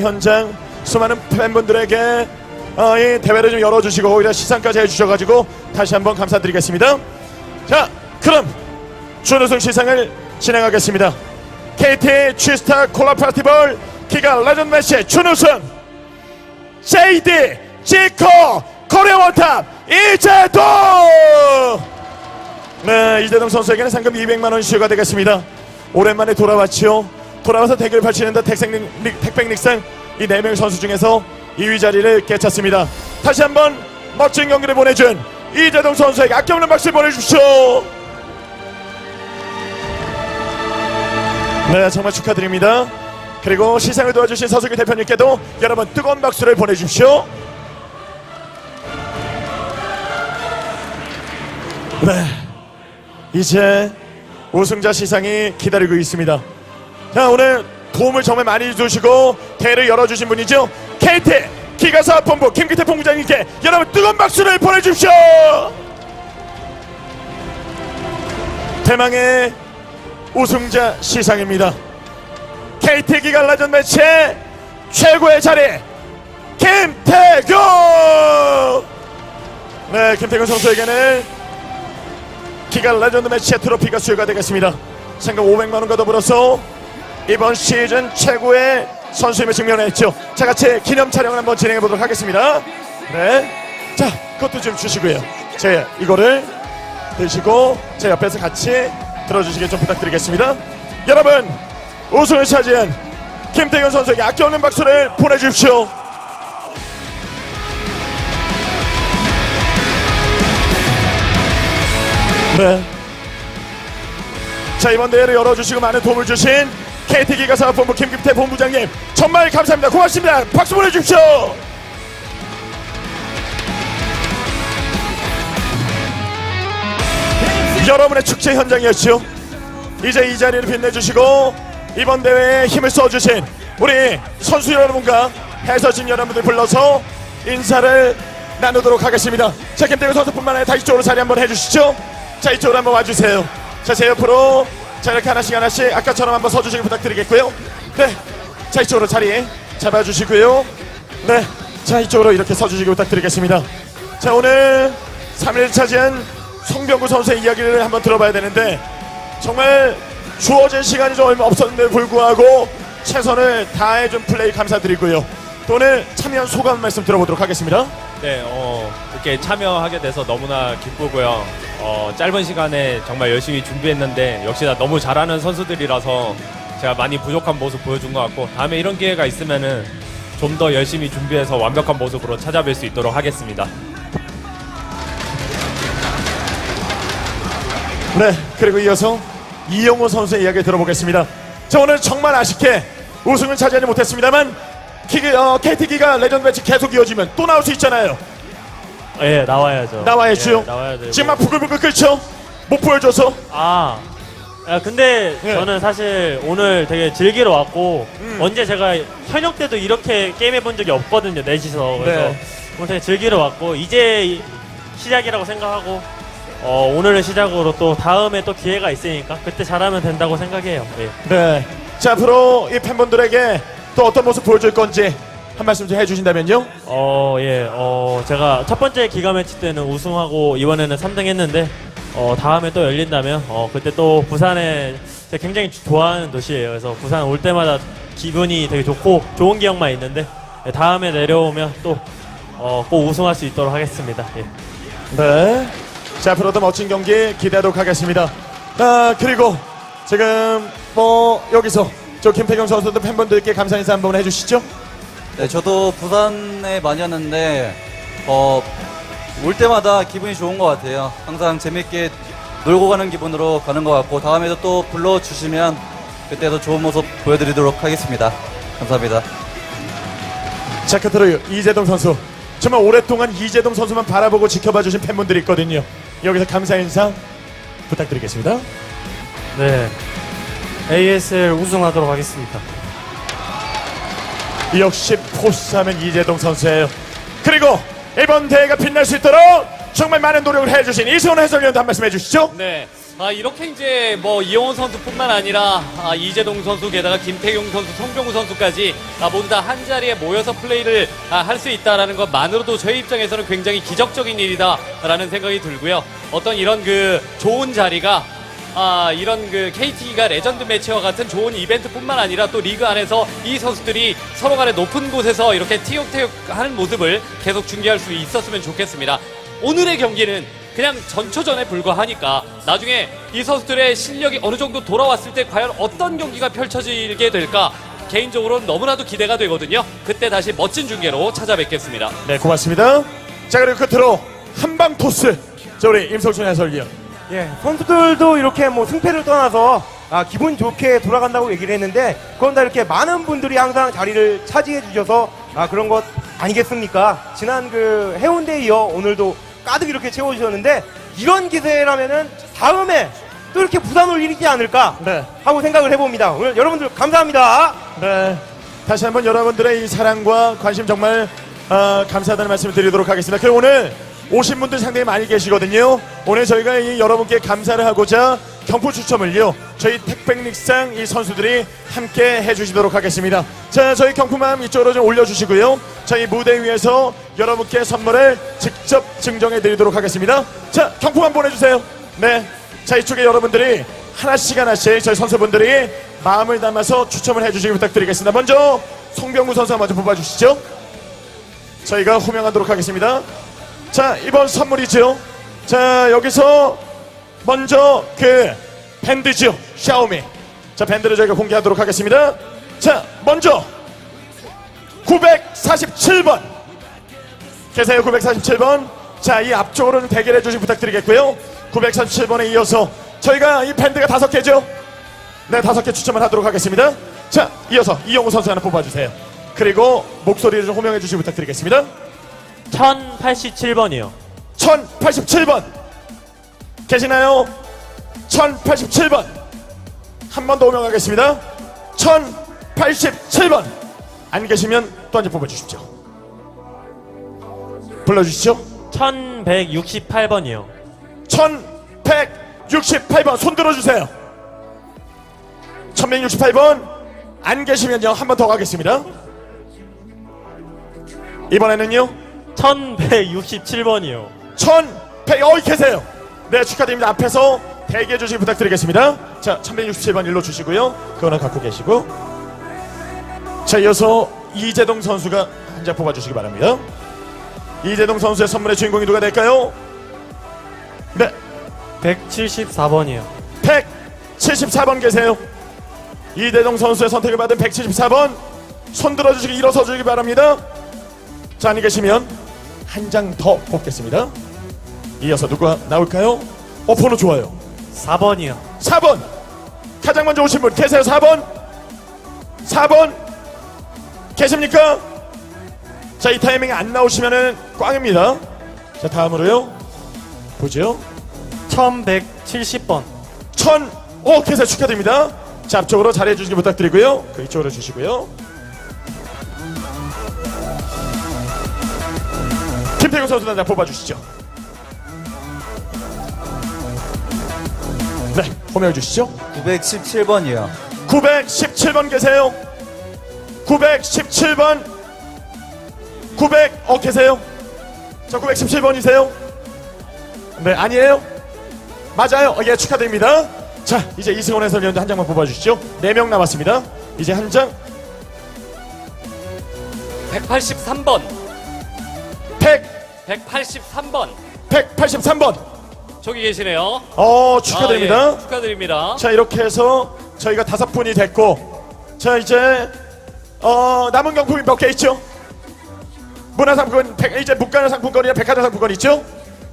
현장 수많은 팬분들에게 어, 이 대회를 좀 열어주시고 오히려 시상까지 해주셔가지고 다시 한번 감사드리겠습니다. 자, 그럼 준우승 시상을 진행하겠습니다. KT G스타 콜라 파티볼 기가 레전드 매치 준우승 JD 지코 코리아 원탑 이재동 네 이재동 선수에게는 상금 200만원 시효가 되겠습니다 오랜만에 돌아왔지요 돌아와서 대결을 펼치는데 택백릭상 이 4명의 선수 중에서 2위 자리를 깨쳤습니다. 다시 한번 멋진 경기를 보내준 이재동 선수에게 아껴없는 박수 보내주십시오. 네 정말 축하드립니다. 그리고 시상을 도와주신 서수기 대표님께도 여러분 뜨거운 박수를 보내주십시오. 네 이제 우승자 시상이 기다리고 있습니다 자 오늘 도움을 정말 많이 주시고 대회를 열어주신 분이죠. KT 기가사업본부 김기태 본부장님께 여러분 뜨거운 박수를 보내주십시오. 대망의 우승자 시상입니다. KT 기가 라전 매치 최고의 자리 김태균 네 김태균 선수에게는 기가 레전드 매치의 트로피가 수여가 되겠습니다. 상금 500만 원과 더불어서 이번 시즌 최고의 선수임을 증명했죠. 자 같이 기념 촬영을 한번 진행해 보도록 하겠습니다. 네, 자 그것도 좀 주시고요. 제 이거를 드시고 제 옆에서 같이 들어주시길 좀 부탁드리겠습니다. 여러분 우승을 차지한 김태균 선수에게 아껴없는 박수를 보내주십시오. 네. 자 이번 대회를 열어주시고 많은 도움을 주신 KT 기가 사업본부 김김태 본부장님 정말 감사합니다. 고맙습니다. 박수 보내주십시오. 여러분의 축제 현장이었죠. 이제 이 자리를 빛내주시고 이번 대회에 힘을 써주신 우리 선수 여러분과 해설진 여러분들 불러서 인사를 나누도록 하겠습니다. 자 김태균 선수뿐만 아니라 다 이쪽으로 자리 한번 해주시죠. 자 이쪽으로 한번 와주세요. 자 제 옆으로 자 이렇게 하나씩 하나씩 아까처럼 한번 서주시기 부탁드리겠고요. 네. 자 이쪽으로 자리 잡아주시고요. 네. 자 이쪽으로 이렇게 서주시기 부탁드리겠습니다. 자 오늘 3일 차지한 송병구 선수의 이야기를 한번 들어봐야 되는데 정말 주어진 시간이 좀 얼마 없었는데 불구하고 최선을 다해준 플레이 감사드리고요. 또 오늘 참여한 소감 말씀 들어보도록 하겠습니다. 네, 어, 이렇게 참여하게 돼서 너무나 기쁘고요. 어, 짧은 시간에 정말 열심히 준비했는데 역시나 너무 잘하는 선수들이라서 제가 많이 부족한 모습 보여준 것 같고 다음에 이런 기회가 있으면은 좀 더 열심히 준비해서 완벽한 모습으로 찾아뵐 수 있도록 하겠습니다. 네, 그리고 이어서 이영호 선수의 이야기 들어보겠습니다. 자, 오늘 정말 아쉽게 우승을 차지하지 못했습니다만 키, 어, KT기가 레전드 매치 계속 이어지면 또 나올 수 있잖아요. 예, 나와야죠. 나와야죠. 예, 나와야 되고. 지금 막 부글부글 끓죠? 못 보여줘서. 아, 야, 근데 예. 저는 사실 오늘 되게 즐기러 왔고 음. 언제 제가 현역 때도 이렇게 게임 해본 적이 없거든요, 넷이서. 그래서 네. 오늘 되게 즐기러 왔고 이제 이- 시작이라고 생각하고 어, 오늘을 시작으로 또 다음에 또 기회가 있으니까 그때 잘하면 된다고 생각해요. 예. 네. 자, 앞으로 이 팬분들에게 또 어떤 모습 보여줄 건지 한 말씀 좀 해주신다면요. 어, 예, 어, 제가 첫 번째 기가 매치 때는 우승하고 이번에는 3등 했는데, 어, 다음에 또 열린다면, 어, 그때 또 부산에 제가 굉장히 좋아하는 도시예요. 그래서 부산 올 때마다 기분이 되게 좋고, 좋은 기억만 있는데, 예, 다음에 내려오면 또, 어, 꼭 우승할 수 있도록 하겠습니다. 예. 네. 자, 앞으로도 멋진 경기 기대하도록 하겠습니다. 아, 그리고 지금 뭐 여기서 저 김태경 선수도 팬분들께 감사 인사 한번 해주시죠. 네, 저도 부산에 많이 왔는데 어, 올 때마다 기분이 좋은 것 같아요. 항상 재밌게 놀고 가는 기분으로 가는 것 같고 다음에도 또 불러주시면 그때도 좋은 모습 보여드리도록 하겠습니다. 감사합니다. 자, 끝으로 이재동 선수. 정말 오랫동안 이재동 선수만 바라보고 지켜봐 주신 팬분들이 있거든요. 여기서 감사 인사 부탁드리겠습니다. 네. ASL 우승하도록 하겠습니다. 역시 포스하면 이재동 선수예요. 그리고 이번 대회가 빛날 수 있도록 정말 많은 노력을 해주신 이승훈 해설위원도 한 말씀 해주시죠. 네, 아, 이렇게 이제 뭐 이영호 선수뿐만 아니라 아, 이재동 선수 게다가 김태용 선수, 송병우 선수까지 아, 모두 다 한 자리에 모여서 플레이를 아, 할 수 있다라는 것만으로도 저희 입장에서는 굉장히 기적적인 일이다라는 생각이 들고요. 어떤 이런 그 좋은 자리가 아, 이런 그 KT가 레전드 매치와 같은 좋은 이벤트뿐만 아니라 또 리그 안에서 이 선수들이 서로 간에 높은 곳에서 이렇게 티격태격 하는 모습을 계속 중계할 수 있었으면 좋겠습니다. 오늘의 경기는 그냥 전초전에 불과하니까 나중에 이 선수들의 실력이 어느 정도 돌아왔을 때 과연 어떤 경기가 펼쳐지게 될까 개인적으로는 너무나도 기대가 되거든요. 그때 다시 멋진 중계로 찾아뵙겠습니다. 네, 고맙습니다. 자, 그리고 끝으로 한방 토스. 자, 우리 임석준 해설위원. 예, 선수들도 이렇게 뭐 승패를 떠나서 아, 기분 좋게 돌아간다고 얘기를 했는데 그건 다 이렇게 많은 분들이 항상 자리를 차지해 주셔서 아, 그런 것 아니겠습니까? 지난 그 해운대에 이어 오늘도 가득 이렇게 채워주셨는데 이런 기세라면은 다음에 또 이렇게 부산 올 일이지 않을까 네. 하고 생각을 해봅니다. 오늘 여러분들 감사합니다. 네. 다시 한번 여러분들의 이 사랑과 관심 정말 아, 감사하다는 말씀을 드리도록 하겠습니다. 그리고 오늘 오신 분들 상당히 많이 계시거든요. 오늘 저희가 이 여러분께 감사를 하고자 경품 추첨을요. 저희 택백릭상 이 선수들이 함께 해주시도록 하겠습니다. 자, 저희 경품함 이쪽으로 좀 올려주시고요. 저희 무대 위에서 여러분께 선물을 직접 증정해 드리도록 하겠습니다. 자, 경품함 보내주세요. 네. 자, 이쪽에 여러분들이 하나씩 하나씩 저희 선수분들이 마음을 담아서 추첨을 해주시기 부탁드리겠습니다. 먼저 송병구 선수 먼저 뽑아주시죠. 저희가 호명하도록 하겠습니다. 자, 이번 선물이죠. 자, 여기서 먼저 그 밴드죠. 샤오미. 자, 밴드를 저희가 공개하도록 하겠습니다. 자, 먼저 947번. 계세요, 947번. 자, 이 앞쪽으로는 대결해 주시 부탁드리겠고요. 947번에 이어서 저희가 이 밴드가 다섯 개죠. 네, 다섯 개 추첨을 하도록 하겠습니다. 자, 이어서 이영우 선수 하나 뽑아주세요. 그리고 목소리를 좀 호명해 주시 부탁드리겠습니다. 1087번이요. 1087번. 계시나요? 1087번. 한 번더 호명하겠습니다. 1087번. 안 계시면 또한번 뽑아주십시오. 불러주시죠. 1168번이요. 1168번. 손 들어주세요. 1168번. 안 계시면요. 한 번 더 가겠습니다. 이번에는요 1167번이요. 1100 어이 계세요. 네 축하드립니다. 앞에서 대기해 주시기 부탁드리겠습니다. 자 1167번 일로 주시고요. 그거는 갖고 계시고. 자 이어서 이재동 선수가 한 장 뽑아주시기 바랍니다. 이재동 선수의 선물의 주인공이 누가 될까요? 네. 174번이요. 174번 계세요. 이재동 선수의 선택을 받은 174번 손 들어주시기 일어서 주시기 바랍니다. 자 안에 계시면 한 장 더 뽑겠습니다. 이어서 누가 나올까요? 어 번호 좋아요. 4번이요. 4번. 가장 먼저 오신 분 계세요 4번? 4번. 계십니까? 자 이 타이밍에 안 나오시면은 꽝입니다. 자 다음으로요. 보죠. 1170번. 천, 오, 계세요 축하드립니다. 자 앞쪽으로 자리해 주시기 부탁드리고요. 그 이쪽으로 주시고요 김태경 선수 단장 뽑아주시죠 네 호명해 주시죠 917번이요. 917번 계세요? 917번 900, 어 계세요? 저 917번이세요? 네 아니에요? 맞아요 어, 예 축하드립니다 자 이제 이승원 해설위원도 한 장만 뽑아주시죠 4명 남았습니다 이제 한 장 183번, 100, 183번 183번 저기 계시네요. 어 축하드립니다 아, 예, 축하드립니다. 자 이렇게 해서 저희가 다섯 분이 됐고 자 이제 어 남은 경품이 몇 개 있죠? 문화상품권 백- 이제 문가는 상품권이나 백화점 상품권 있죠?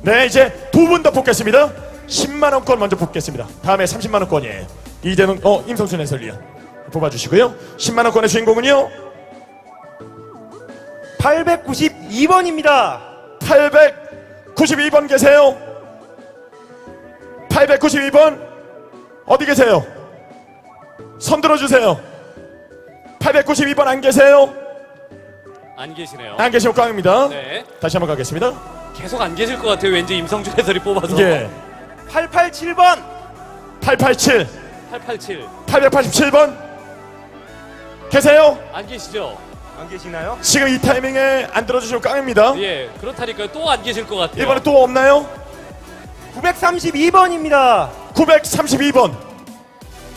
네 이제 두 분 더 뽑겠습니다 10만 원권 먼저 뽑겠습니다 다음에 30만 원권이에요 이재동 어 임성순 해설위원 뽑아주시고요 10만 원권의 주인공은요 892번입니다. 892번 계세요 892번 어디 계세요? 손 들어주세요 892번 안 계세요? 안 계시네요. 안 계시면 꽝입니다 네, 다시 한번 가겠습니다 계속 안 계실 것 같아요. 왠지 임성준 해설이 뽑아서. 예. 887번. 887 887 887번 계세요? 안 계시죠? 안 계시나요? 지금 이 타이밍에 안 들어주시면 깡입니다. 예, 그렇다니까요. 또 안 계실 것 같아요. 이번에 또 없나요? 932번입니다. 932번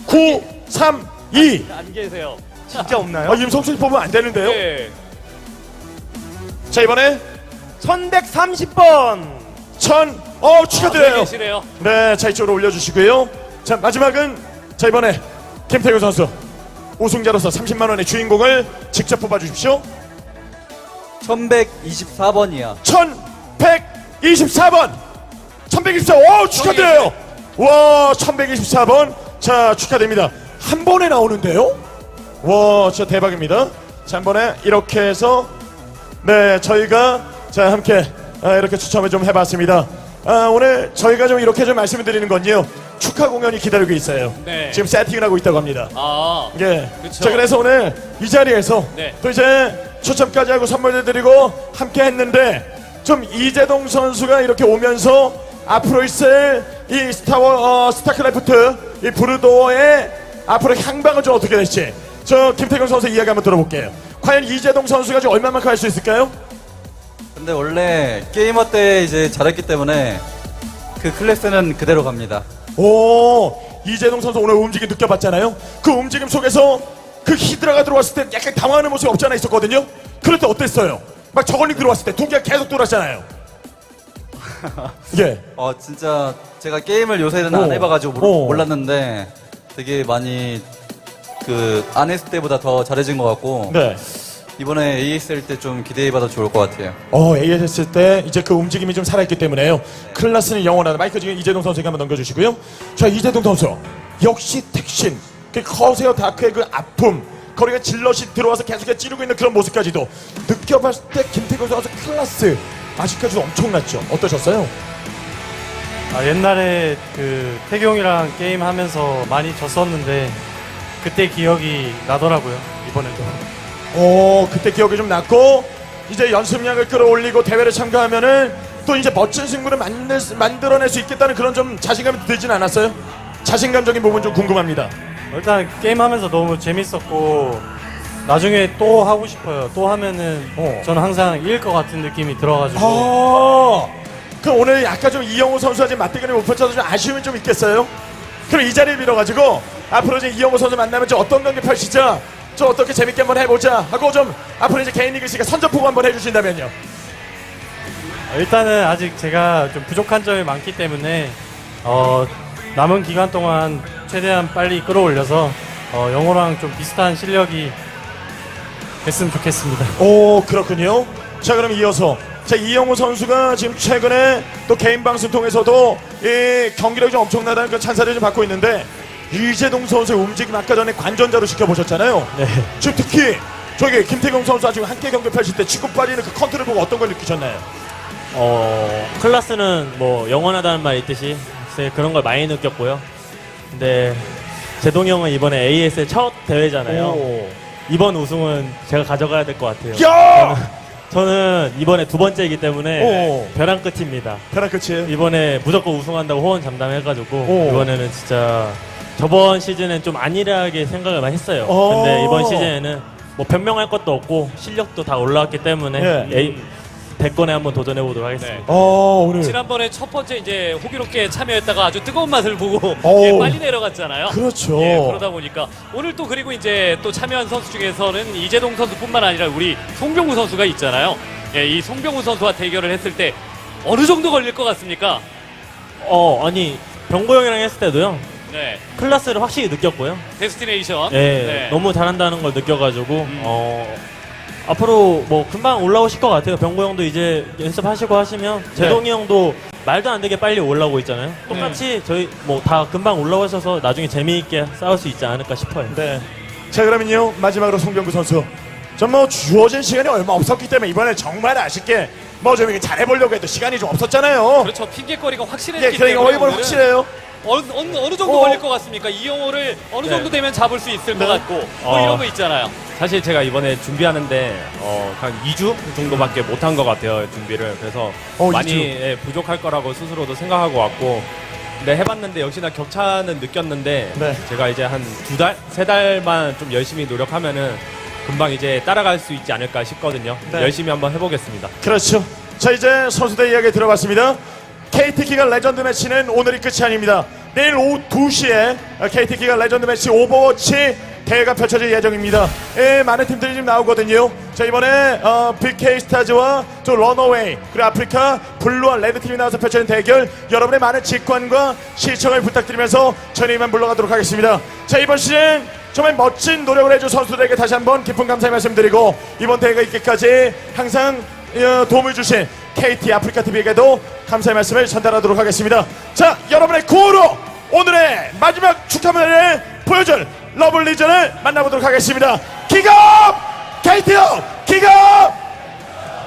932 안 계세요. 진짜 없나요? 아, 임성춘 뽑으면 안 되는데요. 예. 자 이번에 1130번. 천, 어 아, 축하드려요. 계시네요. 네, 자 이쪽으로 올려주시고요. 자 마지막은 자 이번에 김태균 선수 우승자로서 30만 원의 주인공을 직접 뽑아 주십시오. 1124번이야. 1124번 1124 오, 축하드려요. 와 1124번 자 축하드립니다. 한 번에 나오는데요. 와 진짜 대박입니다. 자 한 번에 이렇게 해서 네 저희가 자 함께 아, 이렇게 추첨을 좀 해봤습니다. 아, 오늘 저희가 좀 이렇게 좀 말씀을 드리는 건요 축하 공연이 기다리고 있어요. 네. 지금 세팅을 하고 있다고 합니다. 아, 예. 그쵸. 자 그래서 오늘 이 자리에서 네. 또 이제 추첨까지 하고 선물을 드리고 함께 했는데 좀 이재동 선수가 이렇게 오면서 앞으로 있을 이 스타워 어, 스타크래프트 이 브루도어의 앞으로 향방은 좀 어떻게 될지 저 김태경 선수 이야기 한번 들어볼게요. 과연 이재동 선수가 지금 얼마만큼 할 수 있을까요? 근데 원래 게이머 때 이제 잘했기 때문에 그 클래스는 그대로 갑니다. 오 이재동 선수 오늘 움직임 느껴봤잖아요. 그 움직임 속에서 그 히드라가 들어왔을 때 약간 당황하는 모습이 없지 않아 있었거든요. 그럴 때 어땠어요? 막 저걸링 들어왔을 때두 개가 계속 돌았잖아요. 예. 어 진짜 제가 게임을 요새는 오. 안 해봐가지고 모르- 오. 몰랐는데 되게 많이 그 안 했을 때보다 더 잘해진 것 같고 네. 이번에 ASL 때좀 기대해봐도 좋을 것 같아요. 어, AS 했을 때 이제 그 움직임이 좀 살아있기 때문에요. 클라스는 영원하다. 마이크 지금 이재동 선수에게 한번 넘겨주시고요. 자, 이재동 선수. 역시 택신. 그 커세어 다크의 그 아픔. 거리가 질럿이 들어와서 계속해서 찌르고 있는 그런 모습까지도 느껴봤을 때 김태균 선수 클라스 아직까지도 엄청났죠. 어떠셨어요? 아, 옛날에 그 태경이랑 게임 하면서 많이 졌었는데 그때 기억이 나더라고요. 이번에도. 오, 그때 기억이 좀 났고 이제 연습량을 끌어올리고 대회를 참가하면은 또 이제 멋진 승부를 만들, 만들어낼 수 있겠다는 그런 좀 자신감이 들진 않았어요? 자신감적인 부분 좀 궁금합니다. 일단 게임 하면서 너무 재밌었고 나중에 또 하고 싶어요. 또 하면은 어. 저는 항상 이길 것 같은 느낌이 들어가지고 아, 그럼 오늘 약간 좀 이영호 선수와 지금 맞대결이 못 펼쳐서 좀 아쉬움이 좀 있겠어요? 그럼 이 자리를 빌어가지고 앞으로 이제 이영호 선수 만나면 좀 어떤 경기 펼치자, 좀 어떻게 재밌게 한번 해보자 하고 좀 앞으로 이제 개인 리그 씨가 선전포고 한번 해주신다면요. 일단은 아직 제가 좀 부족한 점이 많기 때문에 어, 남은 기간 동안 최대한 빨리 끌어올려서 어, 영호랑 좀 비슷한 실력이 됐으면 좋겠습니다. 오 그렇군요. 자 그럼 이어서 자 이영호 선수가 지금 최근에 또 개인 방송 통해서도 이 경기력이 좀 엄청나다는 그 찬사를 좀 받고 있는데 이재동 선수의 움직임 아까 전에 관전자로 지켜보셨잖아요. 네. 지금 특히 저기 김태경 선수와 지금 함께 경기 펼칠 때 치고 빠지는 그 컨트롤 보고 어떤 걸 느끼셨나요? 어, 클라스는 뭐 영원하다는 말 있듯이 글쎄 그런 걸 많이 느꼈고요. 근데 제동 형은 이번에 AS의 첫 대회잖아요. 오. 이번 우승은 제가 가져가야 될 것 같아요. 야! 저는 이번에 두 번째이기 때문에 오. 벼랑 끝입니다. 벼랑 끝이에요. 이번에 무조건 우승한다고 호언 잠담해가지고 오. 이번에는 진짜 저번 시즌엔 좀 안일하게 생각을 많이 했어요. 오. 근데 이번 시즌에는 뭐 변명할 것도 없고 실력도 다 올라왔기 때문에 예. A- 대권에 한번 도전해 보도록 하겠습니다. 네. 어 오늘 지난번에 첫 번째 이제 호기롭게 참여했다가 아주 뜨거운 맛을 보고 오. 예, 빨리 내려갔잖아요. 그렇죠. 예, 그러다 보니까 오늘 또 그리고 이제 또 참여한 선수 중에서는 이재동 선수뿐만 아니라 우리 송병우 선수가 있잖아요. 예, 이 송병우 선수와 대결을 했을 때 어느 정도 걸릴 것 같습니까? 어 아니 병고 형이랑 했을 때도요 네, 클라스를 확실히 느꼈고요. 데스티네이션. 예, 네. 너무 잘한다는 걸 느껴가지고 음. 어 앞으로 뭐 금방 올라오실 것 같아요. 병고 형도 이제 연습하시고 하시면 네. 제동이 형도 말도 안 되게 빨리 올라오고 있잖아요. 똑같이 저희 뭐 다 금방 올라오셔서 나중에 재미있게 싸울 수 있지 않을까 싶어요. 네. 자 그러면요 마지막으로 송병구 선수. 전 뭐 주어진 시간이 얼마 없었기 때문에 이번에 정말 아쉽게 뭐좀 잘해보려고 해도 시간이 좀 없었잖아요. 그렇죠. 핑계거리가 확실했기 예, 그러니까 때문에 이번 오늘은 확실해요. 어느, 어느, 어느 정도 어. 걸릴 것 같습니까? 이영호를 어느 정도 되면 잡을 수 있을 것 네. 같고 뭐 어. 이런 거 있잖아요. 사실 제가 이번에 준비하는데 어, 한 2주 정도밖에 못한 것 같아요 준비를 그래서 어, 많이 2주. 예, 부족할 거라고 스스로도 생각하고 왔고 네, 해봤는데 역시나 격차는 느꼈는데 네. 제가 이제 한 두 달, 세 달만 좀 열심히 노력하면은 금방 이제 따라갈 수 있지 않을까 싶거든요. 네. 열심히 한번 해보겠습니다. 그렇죠. 자 이제 선수들 이야기 들어봤습니다. KT 기가 레전드 매치는 오늘이 끝이 아닙니다. 내일 오후 2시에 KT 기가 레전드 매치 오버워치 대회가 펼쳐질 예정입니다. 예, 많은 팀들이 지금 나오거든요. 자 이번에 어, BK 스타즈와 또 런어웨이 그리고 아프리카 블루와 레드 팀이 나와서 펼쳐진 대결 여러분의 많은 직관과 시청을 부탁드리면서 저희만 물러가도록 하겠습니다. 자 이번 시즌 정말 멋진 노력을 해준 선수들에게 다시 한번 깊은 감사의 말씀드리고 이번 대회가 있기까지 항상 어, 도움을 주신 KT 아프리카 TV에게도 감사의 말씀을 전달하도록 하겠습니다. 자, 여러분의 구호로 오늘의 마지막 축하문을 보여줄 러블리전을 만나보도록 하겠습니다. 기갑! KT업! 기갑!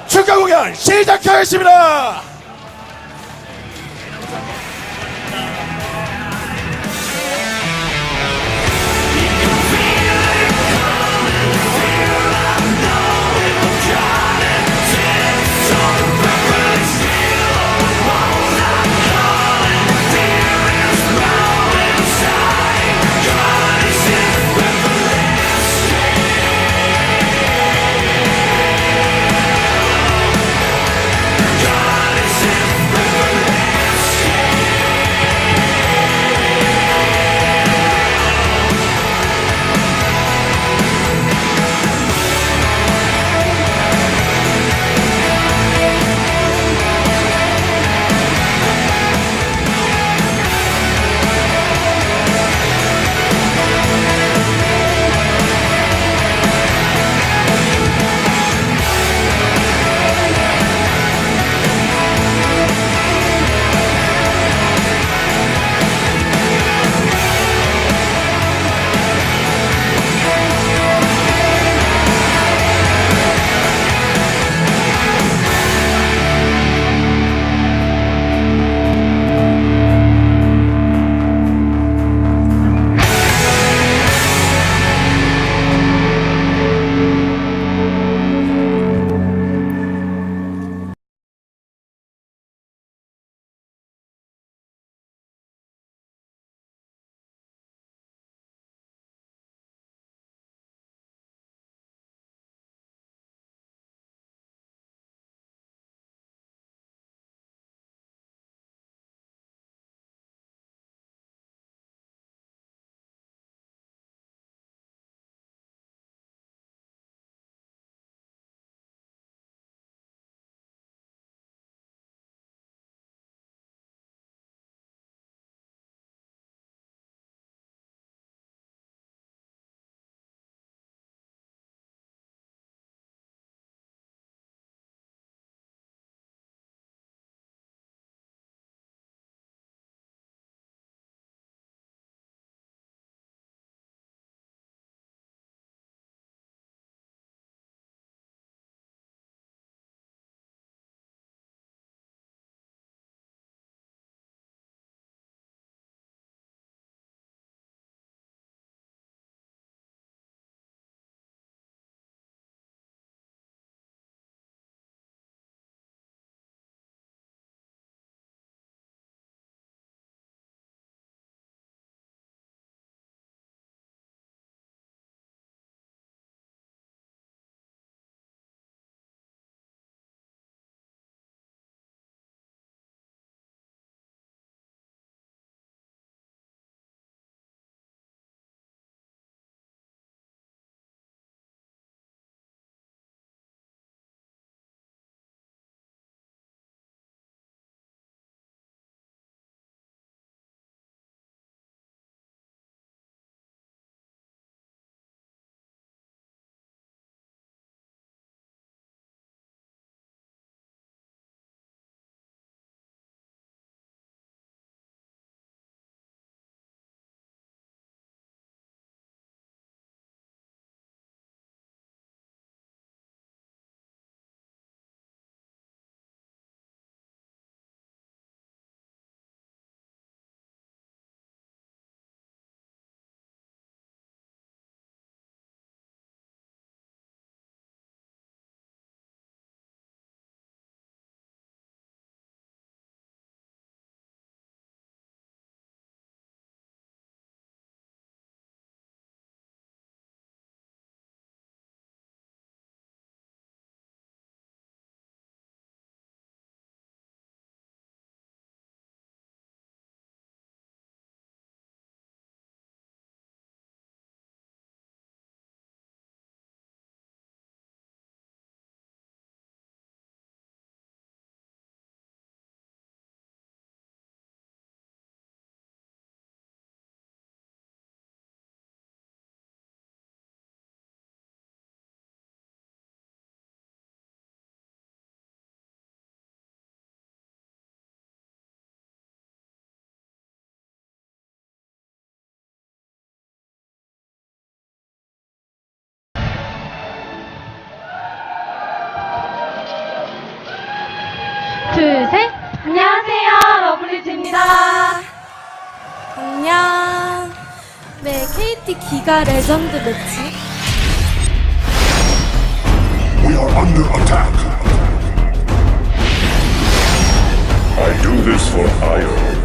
축하 공연 시작하겠습니다. 기가 레전드 매치. We are under attack. I do this for hire.